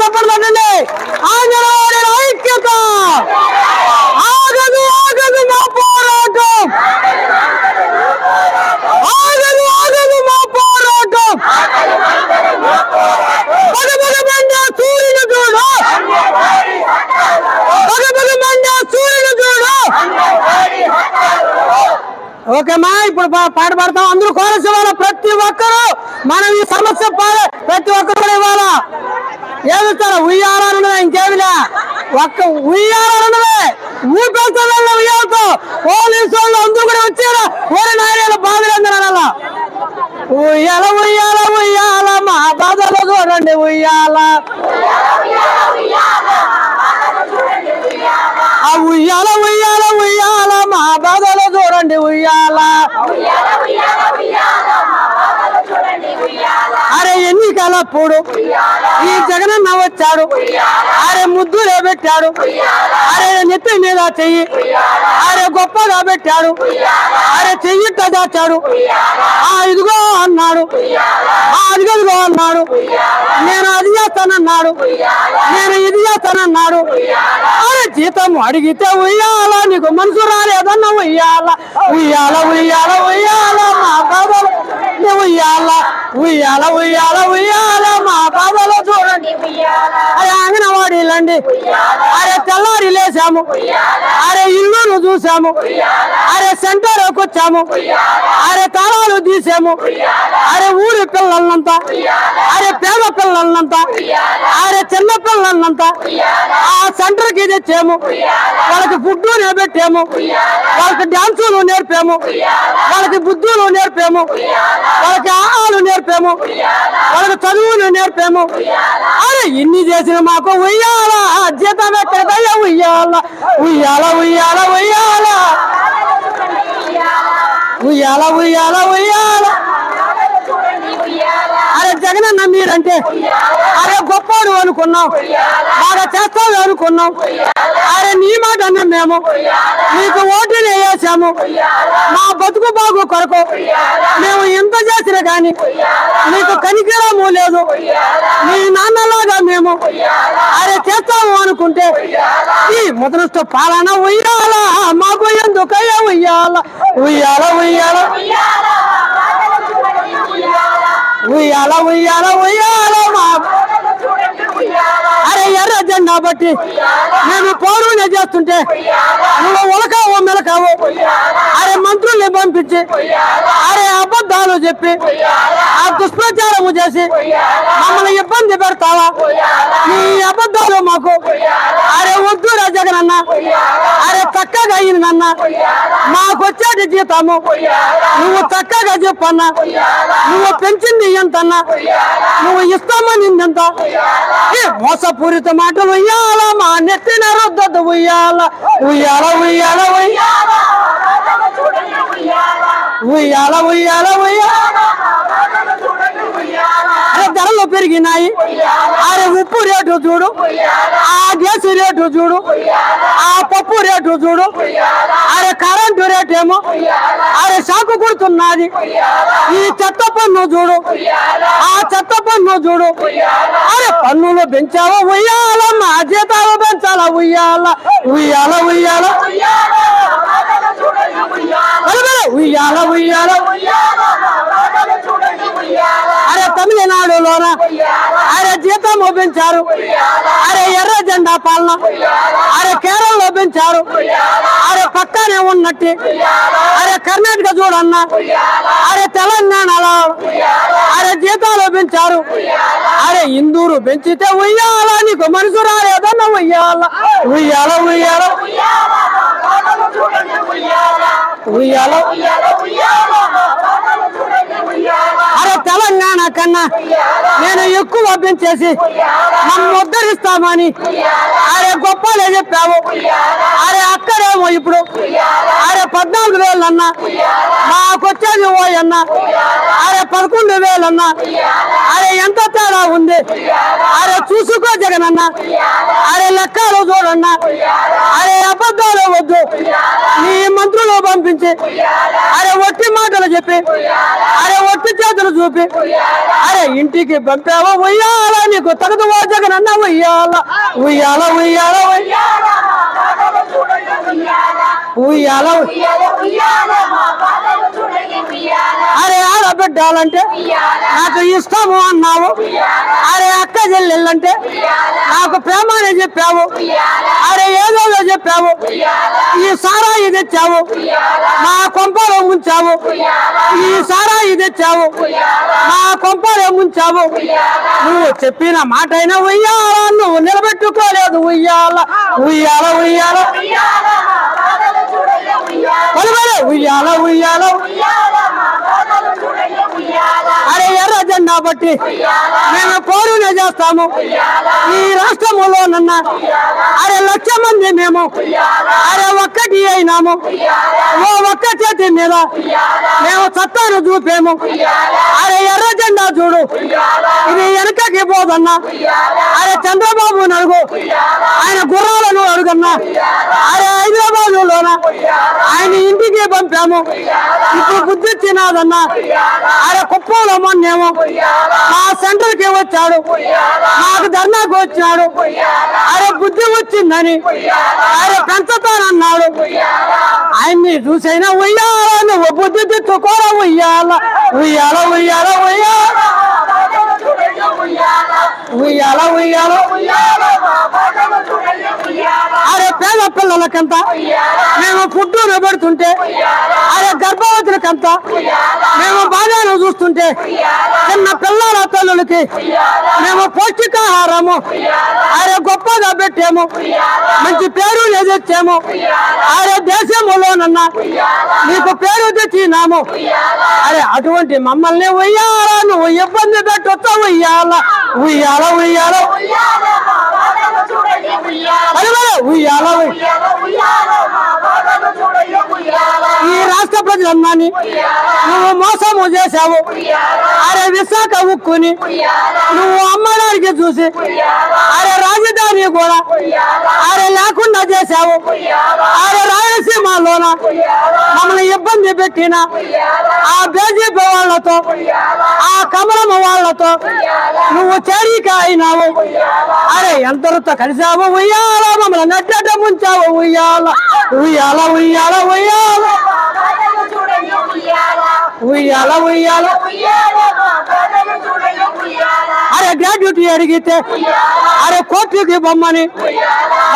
গোপন ভাবে పాడతామా ఇప్పుడు పా- పాట పాడతాం. అందరూ కోరస్ ఇవ్వాలి ప్రతి ఒక్కరు మనం ఈ సమస్య పాడే ప్రతి ఒక్కరు కూడా ఇవ్వాలా? ఏమిస్తారు ఉయ్యాలన్నదే ఇంకేమిలే ఒక్క ఉయ్యాలన్నదే ఊపేస్తాను ఉయ్యాలతో పోలీసు వాళ్ళు అందరూ కూడా వచ్చారు. ఓరి నాయన బాధలు అందరూ ఉయ్యాల ఉయ్యాల ఉయ్యాల మా బాధలు చూడండి ఉయ్యాల ఆ ఉయ్యాల ఉయ్యాల ఉయ్యాల మా బాధలు చూడండి ఉయ్యాల అరే ఎన్నికలప్పుడు ఈ జగనన్న వచ్చాడు. ఆరే ముద్దులే పెట్టాడు ఆరే నెత్తి మీద చెయ్యి. ఆరే గొప్పగా పెట్టాడు. ఆరే చెయ్యిట్ట దాచాడు. ఆ ఇదిగో అన్నాడు. ఆ అదిగదిగో అన్నాడు. నేను అది చేస్తానన్నాడు. నేను ఇది చేస్తానన్నాడు. అరే జీతం అడిగితే ఉయ్యాల నీకు మనసు రాలేదన్న ఉయ్యాల. ఉయ్యాల ఉయ్యాల ఉయ్యాల మా బాబలు ఉయ్యాల ఉయ్యాల ఉయ్యాల ఉయ్యాల మా బాబలో చూడండి. అరే అంగనవాడీలండి. అరే తెల్లారి అరే ఇల్లును చూసాము అరే సెంటర్ వచ్చాము. అరే తాళాలు తీసాము. అరే ఊరి పిల్లలంతా. అరే పేద పిల్లలంతా. అరే చిన్న పిల్లలంతా. ఆ సెంటర్కి తెచ్చాము. వాళ్ళకి ఫుడ్ నిలబెట్టాము. వాళ్ళకి డాన్సులు నేర్పాము. వాళ్ళకి బుద్ధులు నేర్పాము. వాళ్ళకి ఆహాలు నేర్పాము. వాళ్ళకి చదువులు నేర్పాము. అరే ఇన్ని చేసిన మాకు ఉయ్యాల జీతం ఎక్కడయ్యా ఉయ్యాల. ఉయ్యాల ఉయ్యాల ఉయ్యాల. ఉయ్యాల ఉయ్యాల ఉయ్యాల. అరే జగనన్న మీరంటే అరే గొప్పోడు అనుకున్నాం. బాగా చేస్తావు అనుకున్నాం. అరే నీ మాట అన్నాం మేము. నీకు ఓటు చేశాము. మా బతుకు బాగు కొరకు మేము ఎంత చేసినా గాని నీకు కనికరము లేదు. మీ నాన్నలాగా మేము అరే చేస్తాము అనుకుంటే ఈ ముదృష్ట పాలన ఉయ్యాల మాకు ఎందుకయ్యా ఉయ్యాల? ఉయ్యాల ఉయ్యాల. ఉయ్యాల ఉయ్యాల ఉయ్యాల మా అరే ఎర్ర జెండా బట్టి మేము పౌరుని చేస్తుంటే నువ్వు ఉలకావు మెలకావు అరే మంత్రుల్ని పంపించి అరే అబద్ధాలు చెప్పి ఆ దుష్ప్రచారము చేసి మమ్మల్ని ఇబ్బంది పెడతావా? అబద్ధాలు మాకు. అరే వద్దు రాజగనన్న అరే చక్కగా అయిందన్న మాకు వచ్చేది జీతము. నువ్వు చక్కగా చెప్పన్న నువ్వు పెంచింది ఎంతన్నా నువ్వు ఇస్తామని ఎంత ఏ మోసపూరిత మాటలు ఉయ్యాల మా నెత్తిన రొద్దదు ఉయ్యాల. ఉయ్యాల ఉయ్యాల ఉయ్యాల. ఉయ్యాల ఉయ్యాల ఉయ్యాల. ధరలు పెరిగినాయి. అరే ఉప్పు రేటు చూడు. ఆ గ్యాస్ రేటు చూడు. ఆ పప్పు రేటు చూడు. అరే కరెంటు రేటు ఏమో. అరే షాకు కుడుతున్నది ఈ చెత్త పన్ను చూడు. ఆ చెత్త పన్ను చూడు. అరే పన్నులు పెంచావా? ఉయ్యాల మా జీతాలు పెంచాలా? ఉయ్యాల ఉయ్యాల ఉయ్యాల. ఉయ్యాల ఉయ్యాల. తమిళనాడులోన అరే జీతం పెంచారు అరే ఎర్ర జెండా పాలన. అరే కేరళలో పెంచారు అరే పక్కనే ఉన్నట్టు. అరే కర్ణాటక చూడన్న. అరే తెలంగాణలో అరే జీతాలు పెంచారు అరే ఇందూరు పెంచితే ఉయ్యాల నీకు మనసు రాలేదన్న ఉయ్యాల ఉయ్యాల. ఉయ్యాల ఉయ్యాల. అరే తెలంగాణ కన్నా నేను ఎక్కువ పెంచేసి నన్ను ఉద్ధరిస్తామని అరే గొప్పలే చెప్పావు. అరే అక్కడేమో ఇప్పుడు. అరే పద్నాలుగు వేలు అన్నా మాకు అన్న అరే పదకొండు వేలు అన్నా అరే ఎంత తేడా ఉంది? అరే చూసుకో జగన్ జగనన్న. అరే లెక్కలు చూడన్నా. అరే అబద్ధాలు వద్దు. నీ మంత్రులు పంపించి అరే ఒట్టి మాటలు చెప్పి అరే ఒట్టి చేతులు చూపి అరే ఇంటికి పంపావా? ఉయ్యాల నీకు తగదు ఓ జగనన్న? ఉయ్యాల ఉయ్యాల. ఉయ్యాల ఉయ్యాల ఉయ్యాల. అరే ఆడబిడ్డాలంటే నాకు ఇష్టము అన్నావు. అరే అక్క చెల్లెళ్ళంటే నాకు ప్రేమ అని చెప్పావు. అరే ఏదో చెప్పావు. ఈ సారాయి తెచ్చావు. మా కొంపలో ముంచావు. ఈ సారాయి తెచ్చావు. మా కొంపలో ముంచావు. నువ్వు చెప్పిన మాట అయినా ఉయ్యాల నువ్వు నిలబెట్టుకోలేదు ఉయ్యాల. ఉయ్యాల ఉయ్యాల. ఉయ్యాల ఉయ్యాల. అరే ఎర్ర జెండా బట్టి మేము పోరునే చేస్తాము. ఈ రాష్ట్రములోనన్న అరే లక్ష మంది మేము అరే ఒక్కటి అయినాము. ఓ ఒక్క చేతి మీద మేము సత్తాను చూపేము. అరే ఎర్ర జెండా చూడు. ఇది వెనకకి పోదన్నా. అరే చంద్రబాబు అడుగు. ఆయన గుర్రాలను అడుగన్నా. అరే హైదరాబాద్ లోన ఆయన ఇంటికి పంపాము. ఇప్పుడు బుద్ధి వచ్చినాదన్నా అరే కుప్పంలో మొన్నేమో మా సెంటర్కి వచ్చాడు. నాకు ధర్నాకు వచ్చాడు అరే బుద్ధి వచ్చిందని. అరే పెంచుతానన్నాడు. ఆయన్ని చూసైనా ఉయ్యాల నువ్వు బుద్ధి తెచ్చుకోరా ఉయ్యాల. ఉయ్యాల ఉయ్యాల ఉయ్యాల. ఉయ్యాల ఉయ్యాల అరే పేద పిల్లలకంతా మేము ఫుడ్ పెడుతుంటే అరే గర్భవతులకంతా చూస్తుంటే చిన్న పిల్లల తల్లులకి మేము పౌష్టికాహారము. అరే గొప్పగా పెట్టాము. మంచి పేరు తెచ్చాము. అరే దేశంలోనన్న నీకు పేరు తెచ్చినాము. అరే అటువంటి మమ్మల్ని ఉయ్యాలా నువ్వు ఇబ్బంది పెట్టొచ్చా ఉయ్యాల? ఉయ్యాల ఉయ్యాల. ఉయ్యాల ఉయ్యాల. ఈ రాష్ట్ర ప్రజలందరినీ నువ్వు మోసము చేశావు. అరే విశాఖ ఉక్కుని నువ్వు అమ్మడానికి చూసి అరే రాజధాని కూడా అరే లేకుండా చేశావు. అరే రాయలసీమలోన మమ్మల్ని ఇబ్బంది పెట్టిన ఆ బీజేపీ వాళ్ళతో ఆ కమలమ్మ వాళ్ళతో నువ్వు చేరిక అయినావు. అరే ఎంతతో కలిసావు ఉయ్యాల మమ్మల్ని నడ్డట ముంచావు. ఉయ్యాల ఉయ్యాల ఉయ్యాల ఉయ్యాల. বাবা ఉయ్యాల ఉయ్యాల అరే గ్రాడ్యుటీ అడిగితే అరే కోర్టుకి బొమ్మని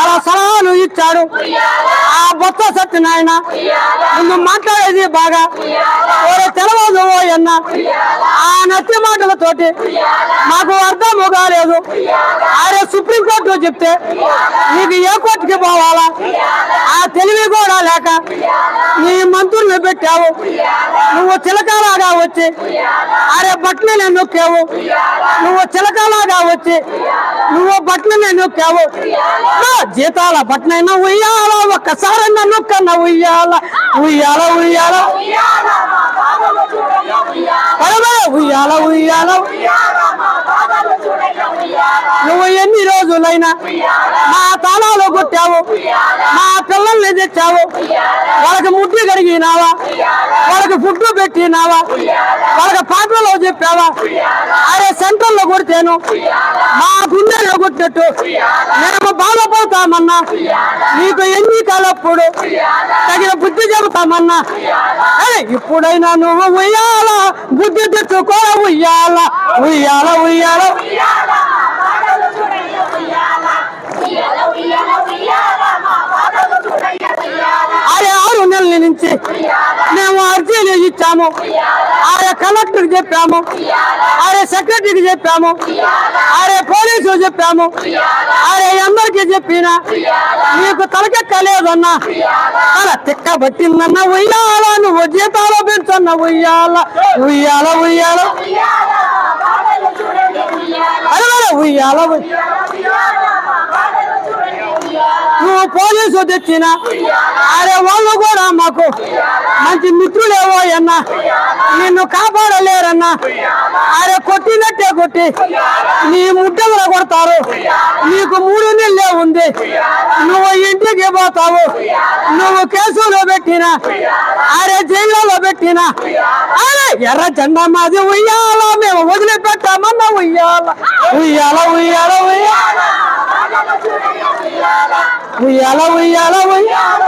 అలా సలహాలు ఇచ్చాడు. ఆ బొత్త సత్యనారాయణ ముందు మాట్లాడేది బాగా. ఓరే తెలవదు అన్న. ఆ నచ్చి మాటలతోటి మాకు అర్థము కాలేదు. అరే సుప్రీంకోర్టు చెప్తే నీకు ఏ కోర్టుకి పోవాలా? ఆ తెలివి కూడా లేక నీ మంత్రుల్ని పెట్టావు. నువ్వు చిలకలాగా వచ్చి అరే బట్టలు నొక్కావు. నువ్వు చిలకలాగా వచ్చి నువ్వు బట్టలు నొక్కావు. జీతాల బట్టనైనా ఉయ్యాల ఒక్కసారైనా నొక్కన్న ఉయ్యాల. ఉయ్యాల ఉయ్యాల. ఉయ్యాల ఉయ్యాల. నువ్వు ఎన్ని రోజులైనా మా తాళాలు కొట్టావు మా పిల్లల్ని తెచ్చావు. వాళ్ళకి ముడ్డు కడిగినావా? వాళ్ళకి ఫుడ్ పెట్టినావా? వాళ్ళకి పాటలో చెప్పావా? అరే సెంటర్లో కొడితేను. మా గుండెలో కొట్టినట్టు. మేము బాధపడతామన్నా. నీకు ఎన్ని కలప్పుడు తగిన బుద్ధి చెబుతామన్నా. అరే ఇప్పుడైనా నువ్వు ఉయ్యాలా? బుద్ధి తెచ్చుకో ఉయ్యాలా? ఉయ్యాల ఉయ్యాల? అరే నుంచి మేము అర్జీలు ఇచ్చాము. ఆరే కలెక్టర్ చెప్పాము. ఆరే సెక్రటరీకి చెప్పాము. ఆరే పోలీసు చెప్పాము. ఆరే అందరికి చెప్పినా నీకు తలకెక్కలేదన్నా అలా తిక్క పట్టిందన్న ఉయ్యాల నువ్వు జీతాలు పెంచన్న ఉయ్యాల ఉయ్యాల ఉయ్యాల. అరే ఉయ్యాల ఉయ్యాల. నువ్వు పోలీసు తెచ్చిన అరే వాళ్ళు కూడా మాకు మంచి మిత్రులేవో అన్న నిన్ను కాపాడలేరన్నా అరే కొట్టినట్టే కొట్టి నీ ముద్దలు కొడతారు? నీకు మూడు నెలలే ఉంది. నువ్వు ఇంటికి పోతావు. నువ్వు కేసులో పెట్టినా అరే జైల్లో పెట్టినా అరే ఎర్ర జెండా మాది ఉయ్యాల మేము వదిలిపెట్టామన్నా ఉయ్యాల. ఉయ్యాల ఉయ్యాల ఉయ్యాల. ఉయ్యాల ఉయ్యాల ఉయ్యాల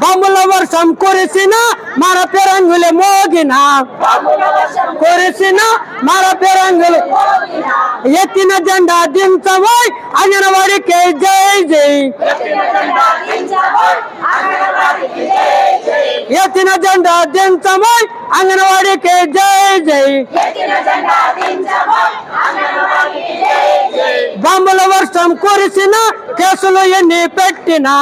బొమ్మల వర్షం కురిసిన మన పెరంగులు మోగిన కురిసిన మన పెరంగులు ఎత్తిన జెండా దించబోయ్ అంగనవాడికి జై జై ఎత్తిన జెండా దించబోయ్ అంగనవాడికి జై జై వర్షం కురిసిన కేసులు ఎన్ని పెట్టినా?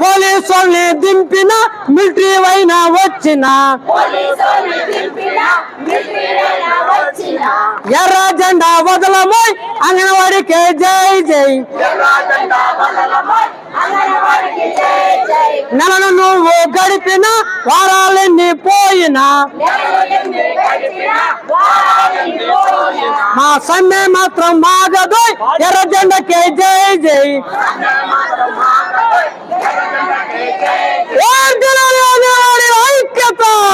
పోలీసుల్ని దింపిన మిలిటరీ అయినా వచ్చిన? ఎర్ర జెండా వదలమోయ్ అంగనవాడికి జై జై. జై నెలను నువ్వు గడిపిన వారాలన్నీ పోయినా. మా సమ్మె మాత్రం మాగదు ఎర్ర జెండకే జై. జై మాత్రం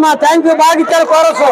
అమ్మ అందరికీ ధన్యవాదాలు మా థ్యాంక్ యూ బాగా ఇచ్చారు కోరసు